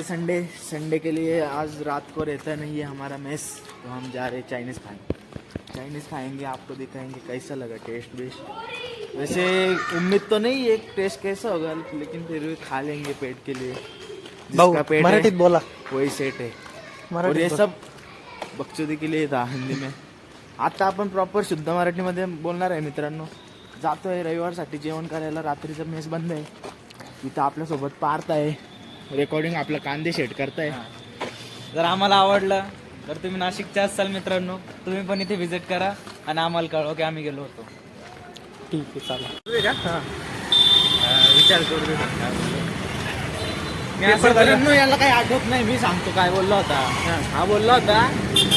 ये Sunday Sunday के लिए आज रात को रहता नहीं है हमारा मेस तो हम जा रहे हैं चाइनीज़ खाने। चाइनीज़ खाएंगे आपको दिखाएंगे कैसा लगा टेस्ट वेस्ट वैसे उम्मीद तो नहीं है टेस्ट कैसा होगा लेकिन फिर भी खा लेंगे पेट के लिए। जिसका पेट मराठीत है बोला। वही सेट है। और ये. सब बकचोदी के लिए था हिंदी में। आता आपण प्रॉपर शुद्ध मराठीमध्ये बोलणार आहे मित्रांनो। जातोय रविवारसाठी जेवण करायला रात्रीचं मेस बंद आहे. इथं आपल्यासोबत पार्थ आहे. रेकॉर्डिंग आपलं कांदे शेट करताय. जर आम्हाला आवडलं तर तुम्ही नाशिकच्या असाल मित्रांनो तुम्ही पण इथे व्हिजिट करा आणि आम्हाला कळवा की आम्ही गेलो होतो. ठीक आहे चालेल. विचार करू मी असं याला काही आठवत नाही मी सांगतो काय बोलला होता. हा. बोलला होता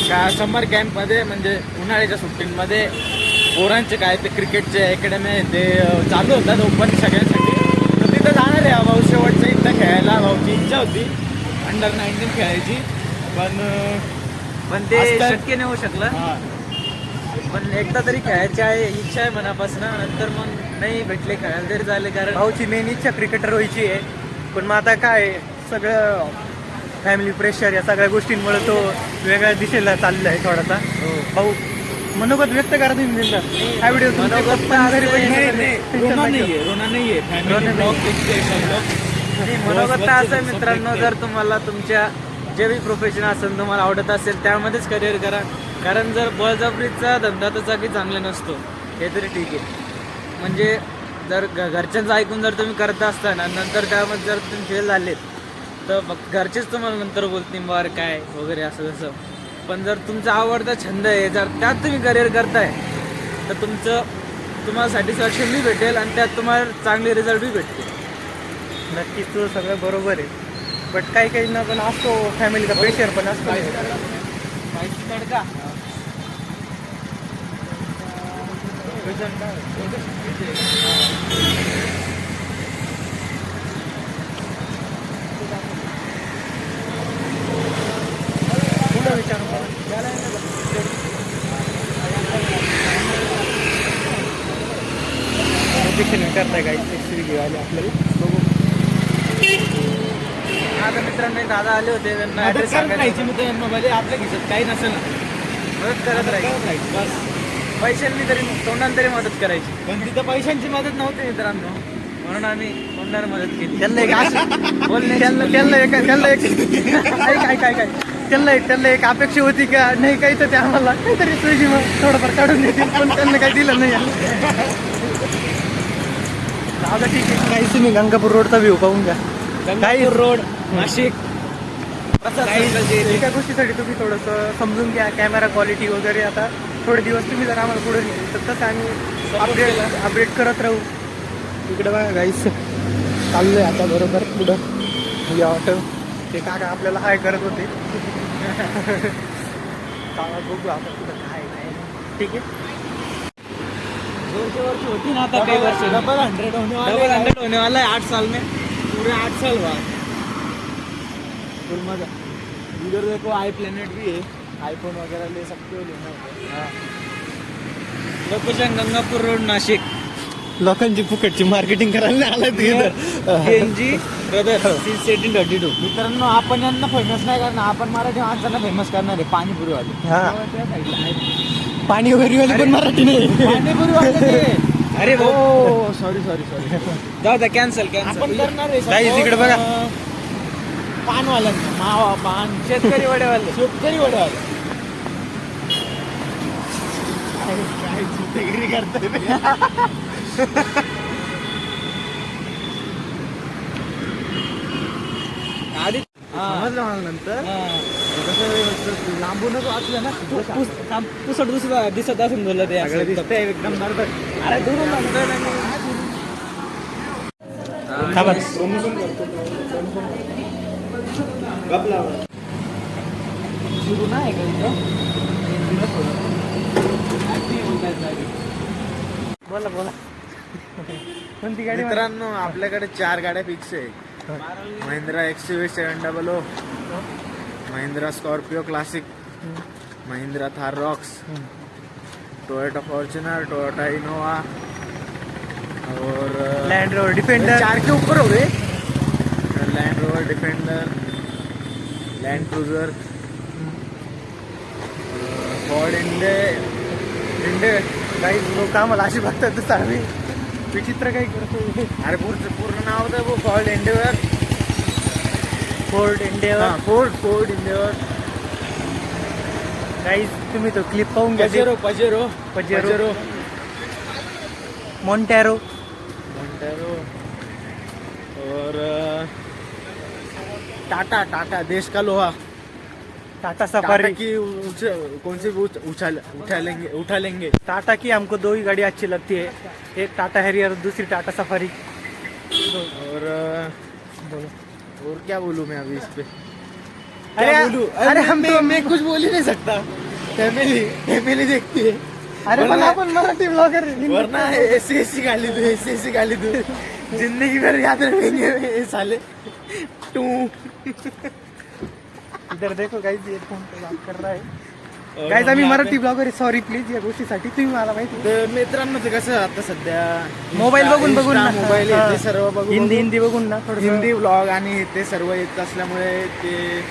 का समर कॅम्पमध्ये म्हणजे उन्हाळ्याच्या सुट्टींमध्ये पोरांचे काय ते क्रिकेटचे अकॅडमी आहे ते चालू होतात ओपन सगळ्यांसाठी. हा भाऊ शेवटच्या इथं खेळायला भाऊची इच्छा होती. अंडर नाईन्टीन खेळायची. पण पण ते आज तर- शक्य नाही होऊ शकलं. हा, पण एकदा तरी खेळायची आहे इच्छा आहे मनापासून. नंतर मग नाही भेटले खेळायला तरी झाले कारण भाऊची मेन इच्छा क्रिकेटर व्हायची आहे. पण मग आता काय सगळं फॅमिली प्रेशर या सगळ्या गोष्टींमुळे तो वेगळ्या दिशेला चाललेला आहे थोडासा भाऊ मनोगत व्यक्त करा तुम्ही बिनधास्त. हा व्हिडिओ मनोगत असं मित्रांनो जर तुम्हाला तुमच्या जे बी प्रोफेशन असेल तुम्हाला आवडत असेल त्यामध्येच करिअर करा. कारण जर बळजबरीचा धंदा तर काही चांगला नसतो हे तरी ठीक आहे. म्हणजे जर घरच्यांचं ऐकून जर तुम्ही करत असताना नंतर त्यामध्ये जर तुम्ही फेल झालेत तर घरचेच तुम्हाला नंतर बोलतील बार काय? वगैरे असं तसं. पण जर तुमचा आवडता छंद आहे जर त्यात तुम्ही करिअर करताय तर तुमचं तुम्हाला सॅटिस्फॅक्शन बी भेटेल आणि त्यात तुम्हाला चांगले रिझल्ट बी भेटतील. नक्कीच तुझं सगळं बरोबर आहे. बट काही काही ना पण असतो फॅमिलीचा प्रेशर पण असतो. माहिती तडका पुढं विचार करताय काही एक्सरी आले आपल्याला? आता मित्रांनो दादा आले होते त्यांना ऍड्रेस सांगायचं राहायची मित्रांनो मध्ये आपल्या खिशात काही नसेल ना. मदत करत राहायची. बस. पैशांनी तरी तोंडाने तरी मदत करायची. पण तिथं पैशांची मदत नव्हती मित्रांनो. म्हणून आम्ही तोंडाने मदत केली. त्यांना एक असं बोलणे त्यांना त्यांना एक त्यांना एक ऐक ऐक ऐक ऐक. त्यांना एक त्यांना एक अपेक्षा होती का? नाही काही तर ते आम्हाला काहीतरी मग थोडंफार काढून देतील पण त्यांना काही दिलं नाही. आता ठीक आहे. काहीच नाही गंगापूर रोडचा व्ह्यू पाहून घ्या. काही रोड नाशिक. काही एका गोष्टीसाठी तुम्ही थोडंसं समजून घ्या कॅमेरा क्वालिटी वगैरे आता थोडे दिवस तुम्ही जर आम्हाला पुढे नेले तर तसं आम्ही अपडेट अपडेट करत राहू. इकडे बघा गाईस चाललंय आता बरोबर पुढं. या ऑटो ते काका आपल्याला हाय करत होते. बघू आता पुढं काय काय ठीक आहे? वर्ष होती ना आता काही वर्ष डबल हंड्रेड होने वाले डबल हैं। हंड्रेड होने वाला है आठ साल में. पूरे आठ साल बाद फुल मजा. इधर देखो आई प्लेनेट भी है. आईफोन वगैरह ले सकते हो लेना हो। Location Gangapur road Nashik. लोकांची फुकटची मार्केटिंग करायला आलं ते इथं. N G brother eighteen thirty two मित्रांनो आपण यांना फेमस नाही करणार. आपण मराठी माणसांना फेमस करणार आहे. पाणीपुरीवाले. हा. त्या साईडला पाणी वगैरे वाली पण मराठी नाही. अरे भाऊ. हो सॉरी सॉरी सॉरी जाऊ द्या कॅन्सल आपण कॅन्सल करणार आहे ताई, support, तिकडे बघा. अं, पानवाल्यांना मावा पान शेतकरी वडेवाले. शेतकरी वडवाले. काय चिंतेगिरी करताय आधी समजलं मला नंतर. कसं लांबूनच वाचलं ना. पुसट दुसरं दिसत असून बोललं ते. सगळं असं. दिसतंय एकदम. बरोबर. अरे दुरून म्हणतोय ना मी. हा नाही का इथं? बोला बोला. कोणती गाडी मित्रांनो आपल्याकडे चार गाड्या फिक्स आहे. Mahindra X U seven double O Mahindra Scorpio classic Mahindra Thar Roxx Toyota Fortuner Toyota Innova और लँड रोवर डिफेंडर चार के ऊपर हो गए। Land Rover Defender Land Cruiser Ford इंडे इंडे काही लोक आम्हाला अशी बघतात आम्ही विचित्र काही करतो अरे पूर्ण पूर्ण नाव होतं Ford Endeavour Ford India Ford Ford काही तुम्ही तो क्लिप पाहून घ्या. Pajero Pajero Pajero. मॉन्टॅरो और टाटा टाटा देश का लोहा. टाटा सफारी. की कौन सी भी उठा लेंगे उठा लेंगे टाटा की हमको दो ही गाड़ी अच्छी लगती है. एक टाटा हैरियर दूसरी टाटा सफारी. और अ, और क्या बोलूँ मैं अभी इस पे? अरे अरे, अरे हम तो मैं कुछ बोल ही नहीं सकता। फैमिली फैमिली देखती है। अरे पण आपण मराठी ब्लॉगर वरना ऐसी ऐसी गाली दू ऐसी ऐसी गाली दू। ज़िंदगी भर याद रखेंगे ये साले। टू। इधर देखो गाइस ये फ़ोन पे बात कर रहा है। गाईज आम्ही मराठी ब्लॉगर आहे सॉरी प्लीज या गोष्टीसाठी तुम्ही मला माहिती. तर मित्रांनो ते कसं आता सध्या मोबाईल बघून बघून ना. मोबाईल हा. ते सर्व बघून हिंदी हिंदी बघून ना थोडं हिंदी ब्लॉग आणि ते सर्व येत असल्यामुळे ते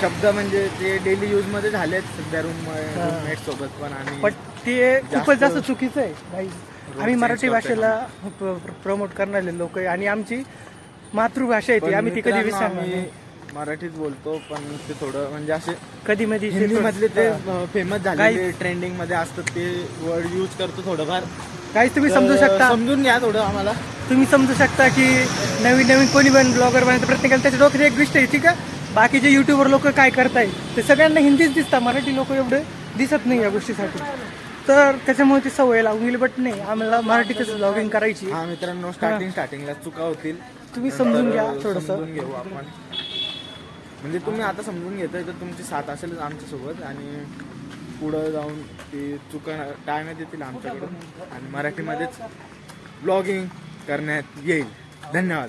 शब्द म्हणजे ते डेली यूजमध्ये झालेत सध्या रूम हा. रूममेट सोबत पण आणि पण ते खूपच जास्त- चुकीचं आहे गाईज आम्ही मराठी भाषेला प्रमोट करणारे लोक आहे आणि आमची मातृभाषा आहे ती पण आम्ही ती कधी मित्रांनो, विसरणार आम्ही नाही. मराठीत बोलतो पण ते थोडं म्हणजे असे कधी मध्ये हिंदी मधले ते फेमस Guys- ट्रेंडिंगमध्ये असतात ते वर्ड यूज करतो थोडंफार. काहीच तुम्ही समजू शकता. समजून घ्या थोडं आम्हाला. तुम्ही समजू शकता की नवीन नवीन कोणी पण ब्लॉगर बनायचं प्रत्येकाला त्याच्या डोक्यात एक गोष्ट आहे ठीक आहे? बाकीचे युट्यूबर लोक काय करताय ते सगळ्यांना हिंदीच दिसतात. मराठी लोक एवढे दिसत नाही या गोष्टीसाठी. तर त्याच्यामुळे ती सवय लागून गेली बट नाही आम्हाला मराठीतच ब्लॉगिंग करायची हा मित्रांनो स्टार्टिंग स्टार्टिंगला चुका होतील. तुम्ही समजून घ्या थोडंसं. समजून घेऊ आपण. म्हणजे तुम्ही आता समजून घेताय तर तुमची साथ असेलच आमच्यासोबत आणि पुढं जाऊन ती चुका टाळण्यात येतील आमच्याकडून. आणि मराठीमध्येच ब्लॉगिंग करण्यात येईल. धन्यवाद.